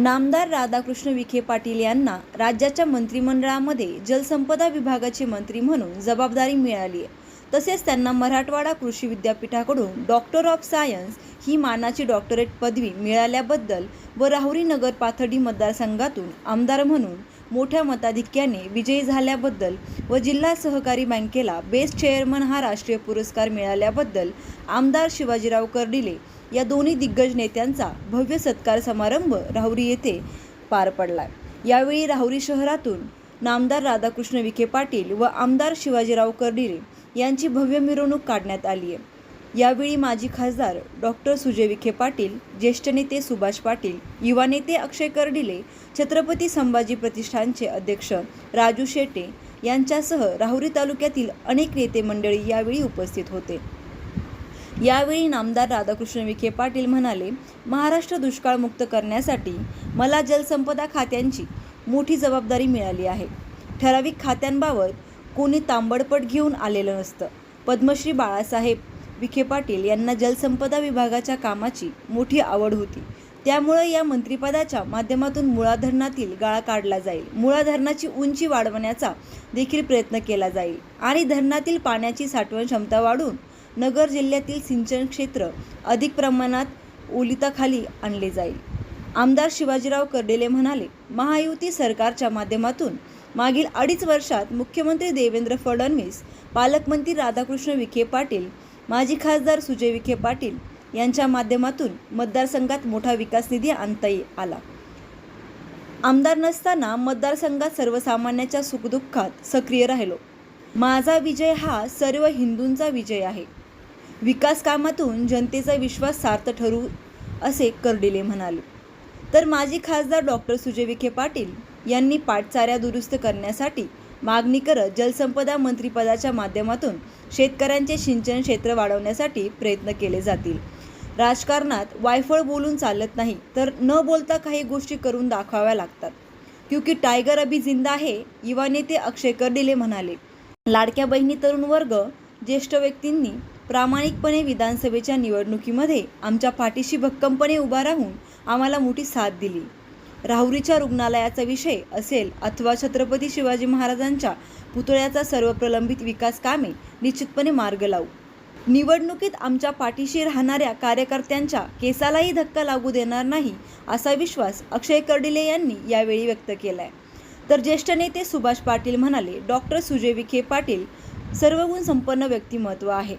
नामदार राधाकृष्ण विखे पाटील यांना राज्याच्या मंत्रिमंडळामध्ये जलसंपदा विभागाचे मंत्री म्हणून जबाबदारी मिळाली आहे. तसेच त्यांना मराठवाडा कृषी विद्यापीठाकडून डॉक्टर ऑफ सायन्स ही मानाची डॉक्टरेट पदवी मिळाल्याबद्दल व राहुरी नगर पाथर्डी मतदारसंघातून आमदार म्हणून मोठ्या मताधिक्याने विजयी झाल्याबद्दल व जिल्हा सहकारी बँकेला बेस्ट चेअरमन हा राष्ट्रीय पुरस्कार मिळाल्याबद्दल आमदार शिवाजीराव कर्डिले या दोन्ही दिग्गज नेत्यांचा भव्य सत्कार समारंभ राहुरी येथे पार पडला यावेळी राहुरी शहरातून नामदार राधाकृष्ण विखे पाटील व आमदार शिवाजीराव कर्डिले यांची भव्य मिरवणूक काढण्यात आली आहे यावेळी माजी खासदार डॉक्टर सुजय विखे पाटील ज्येष्ठ नेते सुभाष पाटील युवा नेते अक्षय कर्डिले छत्रपती संभाजी प्रतिष्ठानचे अध्यक्ष राजू शेटे यांच्यासह राहुरी तालुक्यातील अनेक नेते मंडळी यावेळी उपस्थित होते. यावेळी नामदार राधाकृष्ण विखे पाटील म्हणाले महाराष्ट्र दुष्काळमुक्त करण्यासाठी मला जलसंपदा खात्यांची मोठी जबाबदारी मिळाली आहे. ठराविक खात्यांबाबत कोणी तांबडपट घेऊन आलेलं नसतं. पद्मश्री बाळासाहेब विखे पाटील यांना जलसंपदा विभागाच्या कामाची मोठी आवड होती. त्यामुळे या मंत्रिपदाच्या माध्यमातून मुळा धरणातील गाळा काढला जाईल. मुळा धरणाची उंची वाढवण्याचा देखील प्रयत्न केला जाईल आणि धरणातील पाण्याची साठवण क्षमता वाढवून नगर जिल्ह्यातील सिंचन क्षेत्र अधिक प्रमाणात ओलिताखाली आणले जाईल. आमदार शिवाजीराव कर्डेले म्हणाले महायुती सरकारच्या माध्यमातून मागील अडीच वर्षात मुख्यमंत्री देवेंद्र फडणवीस पालकमंत्री राधाकृष्ण विखे पाटील माजी खासदार सुजय विखे पाटील यांच्या माध्यमातून मतदारसंघात मोठा विकास निधी आणता ये- आला. आमदार नसताना मतदारसंघात सर्वसामान्याच्या सुखदुःखात सक्रिय राहिलो. माझा विजय हा सर्व हिंदूंचा विजय आहे. विकास कामातून जनतेचा विश्वास सार्थ ठरू असे कर्डिले म्हणाले. तर माजी खासदार डॉक्टर सुजय विखे पाटील यांनी पाटचाऱ्या दुरुस्त करण्यासाठी मागणी करत जलसंपदा मंत्रिपदाच्या माध्यमातून शेतकऱ्यांचे सिंचन क्षेत्र वाढवण्यासाठी प्रयत्न केले जातील. राजकारणात वायफळ बोलून चालत नाही तर न बोलता काही गोष्टी करून दाखवाव्या लागतात. क्योंकि टायगर अभी जिंदा आहे युवा नेते अक्षय कर्डिले म्हणाले. लाडक्या बहिणी तरुण वर्ग ज्येष्ठ व्यक्तींनी प्रामाणिकपणे विधानसभेच्या निवडणुकीमध्ये आमच्या पाठीशी भक्कमपणे उभा राहून आम्हाला मोठी साथ दिली. राहुरीच्या रुग्णालयाचा विषय असेल अथवा छत्रपती शिवाजी महाराजांच्या पुतळ्याचा सर्व प्रलंबित विकास कामे निश्चितपणे मार्ग लावू. निवडणुकीत आमच्या पाठीशी राहणाऱ्या कार्यकर्त्यांच्या केसालाही धक्का लागू देणार नाही असा विश्वास अक्षय कर्डिले यांनी यावेळी व्यक्त केला आहे तर ज्येष्ठ नेते सुभाष पाटील म्हणाले डॉक्टर सुजय विखे पाटील सर्वगुण संपन्न व्यक्तिमत्व आहे.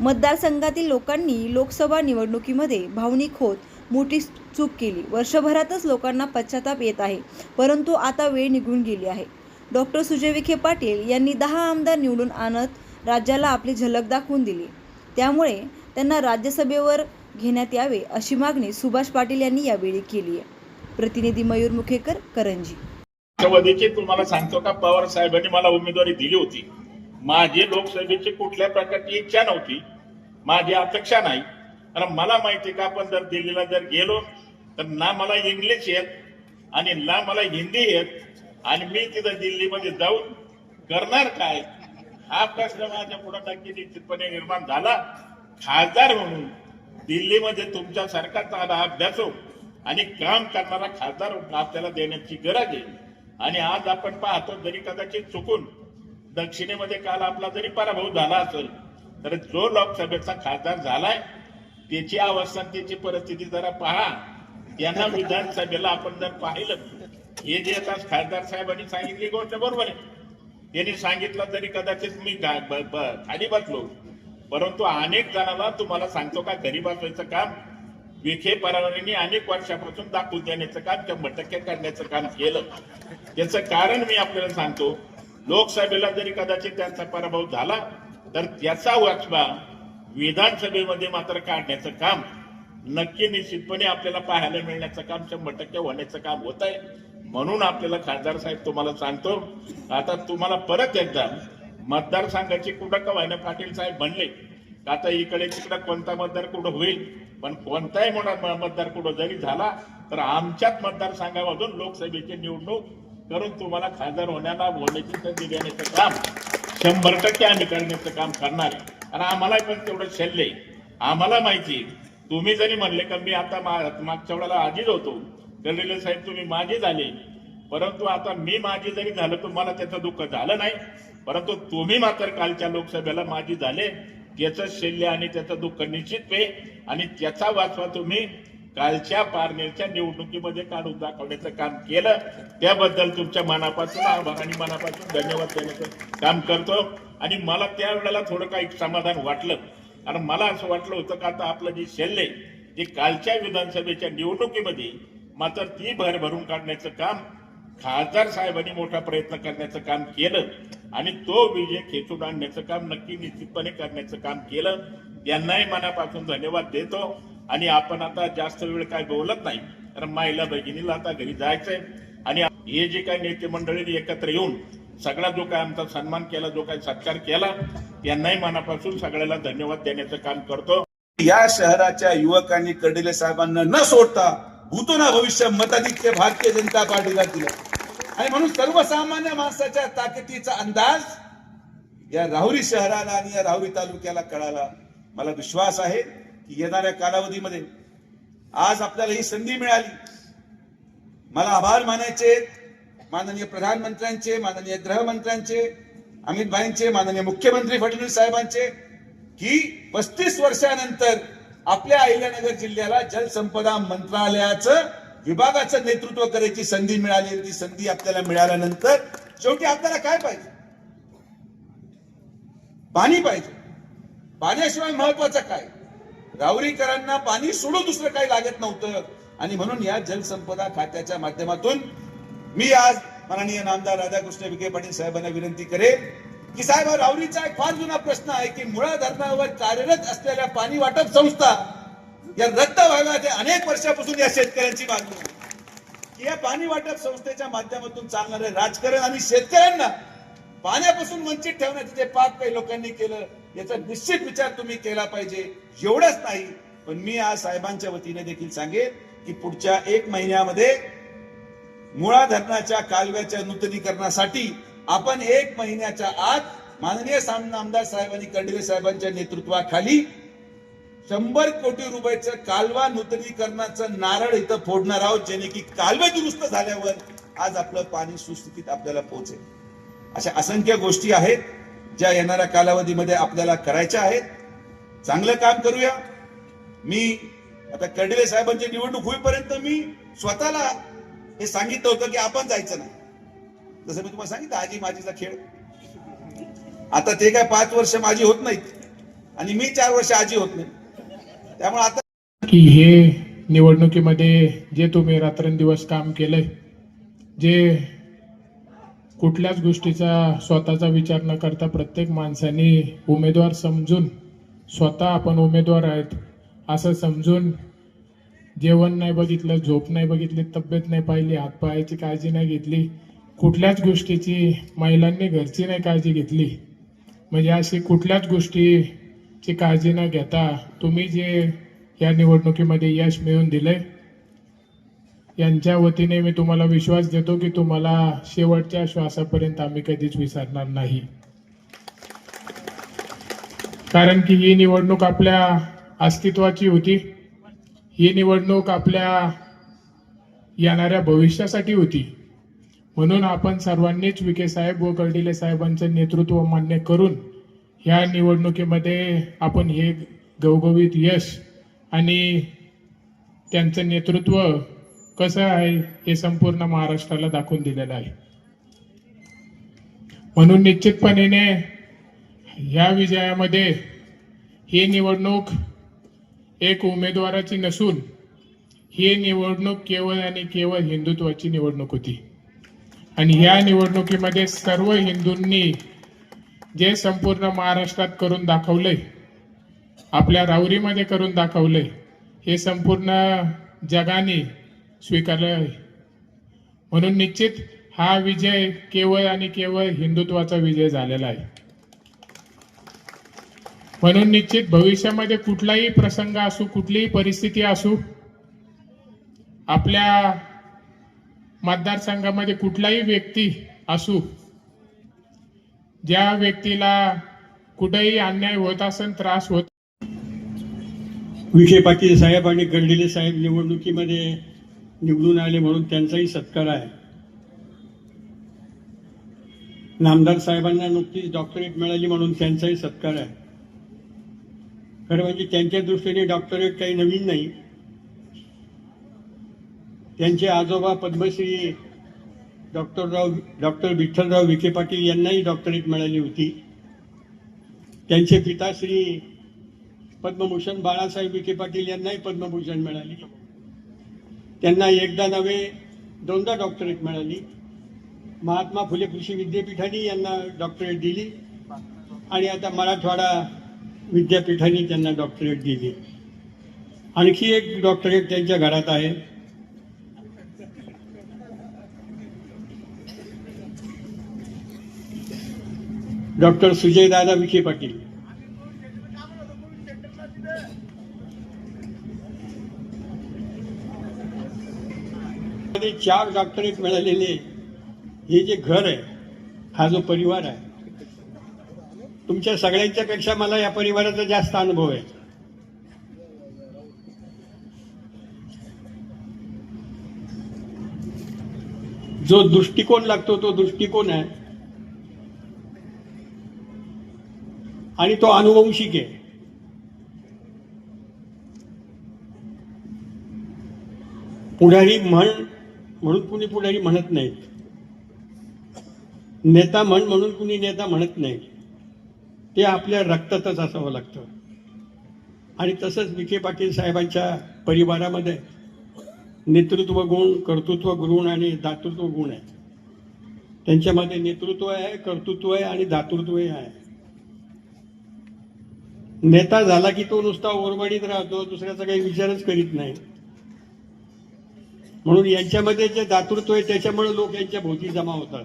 मतदारसंघातील लोकांनी लोकसभा निवडणुकीमध्ये भावनिक होत मोठी चूक केली. वर्षभरातच लोकांना पश्चाताप येत आहे परंतु आता वेळ निघून गेली आहे. डॉक्टर सुजय विखे पाटील यांनी दहा आमदार निवडून आणत राज्याला आपली झलक दाखवून दिली. त्यामुळे त्यांना राज्यसभेवर घेण्यात यावे अशी मागणी सुभाष पाटील यांनी यावेळी केली आहे. प्रतिनिधी मयूर मुखेकर करंजी. तुम्हाला सांगतो का? पवार साहेबांनी मला उमेदवारी दिली होती. माझी लोकसभेची कुठल्या प्रकारची इच्छा नव्हती. माझी अपेक्षा नाही. कारण मला माहिती का? आपण जर दिल्लीला जर गेलो तर ना मला इंग्लिश येत आणि ना मला हिंदी येत आणि मी तिथं दिल्लीमध्ये जाऊन करणार काय? हा प्रश्न माझ्या पुढे नक्की निश्चितपणे निर्माण झाला. खासदार म्हणून दिल्लीमध्ये तुमच्या सरकारचा अभ्यासो हो आणि काम करणारा खासदार आपल्याला देण्याची गरज आहे. आणि आज आपण पाहतो जरी कदाचित चुकून दक्षिणेमध्ये काल आपला जरी पराभव झाला असेल तर जो लोकसभेचा खासदार झालाय त्याची अवस्था त्याची परिस्थिती जरा पहा. यांना विधानसभेला आपण जर पाहिलं हे जे आता खासदार साहेबांनी सांगितली गोष्ट बरोबर आहे. त्यांनी सांगितलं तरी कदाचित मी ब- खाली बसलो. परंतु अनेक जणांना तुम्हाला सांगतो का घरी बसवायचं काम विखे परावारांनी अनेक वर्षापासून दाखवून देण्याचं काम शंभर टक्के करण्याचं काम केलं. त्याचं कारण मी आपल्याला सांगतो लोकसभेला जरी कदाचित त्यांचा पराभव झाला तर त्याचा वाचवा विधानसभेमध्ये मात्र काढण्याचं काम नक्की निश्चितपणे आपल्याला पाहायला मिळण्याचं काम शंभर टक्के होण्याचं काम होत आहे. म्हणून आपल्याला खासदार साहेब तुम्हाला सांगतो आता तुम्हाला परत एकदा मतदारसंघाची कुठं का व्हायना पाटील साहेब म्हणले आता इकडे तिकडे कोणता मतदार कुठं होईल? पण कोणताही मोठा मतदार कुठं जरी झाला तर आमच्याच मतदारसंघामधून लोकसभेची निवडणूक करून तुम्हाला खासदार होण्याला होण्याची संधी देण्याचं काम शंभर टक्के आम्ही करण्याचं काम करणार आहे. आणि आम्हाला पण तेवढं शल्य आहे. आम्हाला माहिती आहे, तुम्ही जरी म्हणले का मी आता मागच्या वेळेला आधीच होतो. कर्डिले साहेब तुम्ही माझे झाले. परंतु आता मी माझी जरी झालं तर मला त्याचं दुःख झालं नाही. परंतु तुम्ही मात्र कालच्या लोकसभेला माझी झाले. त्याचं शल्य आणि त्याचं दुःख निश्चित पे आणि त्याचा वाचवा तुम्ही कालच्या पारनेरच्या निवडणुकीमध्ये काढून दाखवण्याचं काम केलं. त्याबद्दल तुमच्या मनापासून आभार आणि मनापासून धन्यवाद देण्याचं काम करतो. आणि मला त्यावेळेला थोडं काही समाधान वाटलं. कारण मला असं वाटलं होतं का आता आपलं जे शल्य आहे, कालच्या विधानसभेच्या निवडणुकीमध्ये मात्र ती भर भरून काढण्याचं काम खासदार साहेबांनी मोठा प्रयत्न करण्याचं काम केलं आणि तो विजय खेचून आणण्याचं काम नक्की निश्चितपणे करण्याचं काम केलं. त्यांनाही मनापासून धन्यवाद देतो. आणि आपण आता जास्त वेळ काय बोलत नाही कारण माईला भगिनीला आता घरी जायचंय. आणि हे जे काही नेते मंडळी एकत्र येऊन सगळा जो काय आमचा सन्मान केला जो काही सत्कार केला यांनाही मनापासून सगळ्याला धन्यवाद देण्याचं काम करतो. या शहराच्या युवकांनी कर्डिले साहेबांना न सोडता भूतोना भविष्य मताधिक्य भारतीय जनता पार्टीला दिलं. आणि म्हणून सर्वसामान्य माणसाच्या ताकदीचा अंदाज या राहुरी शहराला आणि या राहुरी तालुक्याला कळाला. मला विश्वास आहे की येणाऱ्या कालावधीमध्ये आज आपल्याला ही संधी मिळाली. मला आभार मानायचे माननीय प्रधानमंत्र्यांचे माननीय गृहमंत्र्यांचे अमित भाईंचे माननीय मुख्यमंत्री फडणवीस साहेबांचे की पस्तीस वर्षानंतर आपल्या अहिल्यानगर जिल्ह्याला जलसंपदा मंत्रालयाचं विभागाचं नेतृत्व करायची संधी मिळाली ती संधी आपल्याला मिळाल्यानंतर शेवटी आपल्याला काय पाहिजे? पाणी पाहिजे. पाण्याशिवाय महत्वाचं काय? राहुरीकरांना पाणी सोडून दुसरं काही लागत नव्हतं. आणि म्हणून या जलसंपदा खात्याच्या माध्यमातून मी आज माननीय नामदार राधाकृष्ण विखे पाटील साहेबांना विनंती करेन की साहेब हा एक फार जुना प्रश्न आहे की मुळा धरणावर कार्यरत असलेल्या पाणी वाटप संस्था या रद्द व्हाव्यात ते अनेक वर्षापासून या शेतकऱ्यांची मागणी आहे. की या पाणी वाटप संस्थेच्या माध्यमातून चालणारे राजकारण आणि शेतकऱ्यांना पाण्यापासून वंचित ठेवण्याचं जे पाप काही लोकांनी केलं याचा निश्चित विचार तुम्ही केला पाहिजे एवढंच नाही पण मी आज साहेबांच्या वतीने देखील सांगेन की पुढच्या एक महिन्यामध्ये मुळा धरणाच्या कालव्याच्या नूतनीकरणासाठी आपण एक महिन्याच्या आत माननीय साम- आमदार साहेबांनी कर्डिले साहेबांच्या नेतृत्वाखाली शंभर कोटी रुपयाचं कालवा नूतनीकरणाचं नारळ इथं फोडणार आहोत जेणे की कालवे दुरुस्त झाल्यावर आज आपलं पाणी सुस्थितीत आपल्याला पोहोचेल. अशा असंख्य गोष्टी आहेत ज्या येणाऱ्या कालावधीमध्ये आपल्याला करायच्या आहेत. चांगलं काम करूया. मी आता कर्डिले साहेबांची निवडणूक होईपर्यंत मी स्वतःला हे सांगितलं होतं की आपण जायचं नाही. जसं मी तुम्हाला सांगितलं आजी माझीचा खेळ. आता ते काय पाच वर्ष माझी होत नाहीत. आणि मी चार वर्ष आजी होत नाही. त्यामुळे आता की हे निवडणुकीमध्ये जे तुम्ही रात्रंदिवस काम केलंय जे कुठल्याच गोष्टीचा स्वतःचा विचार न करता प्रत्येक माणसाने उमेदवार समजून स्वतः आपण उमेदवार आहेत असं समजून जेवण नाही बघितलं झोप नाही बघितली तब्येत नाही पाहिली हातपायाची काळजी नाही घेतली कुठल्याच गोष्टीची महिलांनी घरची नाही काळजी घेतली. म्हणजे अशी कुठल्याच गोष्टीची काळजी न घेता तुम्ही जे या निवडणुकीमध्ये यश मिळवून दिले यांच्या वतीने मी तुम्हाला विश्वास देतो की तुम्हाला शेवटच्या श्वासापर्यंत आम्ही कधीच विसरणार नाही. कारण की ही निवडणूक आपल्या अस्तित्वाची होती. ही निवडणूक आपल्या येणाऱ्या भविष्यासाठी होती. म्हणून आपण सर्वांनीच विखे साहेब व कर्डिले साहेबांचं नेतृत्व मान्य करून ह्या निवडणुकीमध्ये आपण हे गवगवीत यश आणि त्यांचं नेतृत्व कसं आहे हे संपूर्ण महाराष्ट्राला दाखवून दिलेलं आहे. म्हणून निश्चितपणे ह्या विजयामध्ये ही निवडणूक एक उमेदवाराची नसून ही निवडणूक केवळ आणि केवळ हिंदुत्वाची निवडणूक होती. आणि ह्या निवडणुकीमध्ये सर्व हिंदूंनी जे संपूर्ण महाराष्ट्रात करून दाखवलंय आपल्या राऊरीमध्ये करून दाखवलंय हे संपूर्ण जगाने स्वीकारलं आहे म्हणून निश्चित हा विजय केवळ आणि केवळ हिंदुत्वाचा विजय झालेला आहे. म्हणून निश्चित भविष्यामध्ये कुठलाही प्रसंग असू कुठलीही परिस्थिती असू आपल्या मतदारसंघामध्ये कुठलाही व्यक्ती असू ज्या व्यक्तीला कुठेही अन्याय होत असेल त्रास होत विखे पाटील साहेब आणि गंडिले साहेब निवडणुकीमध्ये निवडून आले म्हणून त्यांचाही सत्कार आहे. नामदार साहेबांना नुकतीच डॉक्टरेट मिळाली म्हणून त्यांचाही सत्कार आहे. खरं म्हणजे त्यांच्या दृष्टीने डॉक्टरेट काही नवीन नाही. त्यांचे आजोबा पद्मश्री डॉक्टरराव डॉक्टर विठ्ठलराव विखे पाटील यांनाही डॉक्टरेट मिळाली होती. त्यांचे पिता श्री पद्मभूषण बाळासाहेब विखे पाटील यांनाही पद्मभूषण मिळाली. त्यांना एकदा नव्हे दोनदा डॉक्टरेट मिळाली. महात्मा फुले कृषी विद्यापीठाने यांना डॉक्टरेट दिली. आणि आता मराठवाडा विद्यापीठाने त्यांना डॉक्टरेट दिली. आणखी एक डॉक्टरेट त्यांच्या घरात आहे. डॉक्टर सुजयदादा विखे पाटील. चार डॉक्टरेट मिळालेले. हे जे घर आहे हा जो परिवार आहे तुमच्या सगळ्यांच्या पेक्षा मला या परिवाराचा जास्त अनुभव आहे. जो दृष्टिकोन लागतो तो दृष्टिकोन आहे. आणि तो अनुवंशिक आहे. पुढारी म्हण म्हणून कुणी पुढारी म्हणत नाहीत. नेता म्हण म्हणून कुणी नेता म्हणत नाही ते आपल्या रक्तातच असावं लागतं. आणि तसंच विखे पाटील साहेबांच्या परिवारामध्ये नेतृत्व गुण कर्तृत्व गुण आणि दातृत्व गुण आहे त्यांच्यामध्ये नेतृत्व आहे कर्तृत्व आहे आणि दातृत्वही आहे. नेता झाला की तो नुसता ओरबडीत राहतो दुसऱ्याचा काही विचारच करीत नाही. म्हणून यांच्यामध्ये जे दातृत्व आहे त्याच्यामुळे लोक यांच्या भोवती जमा होतात.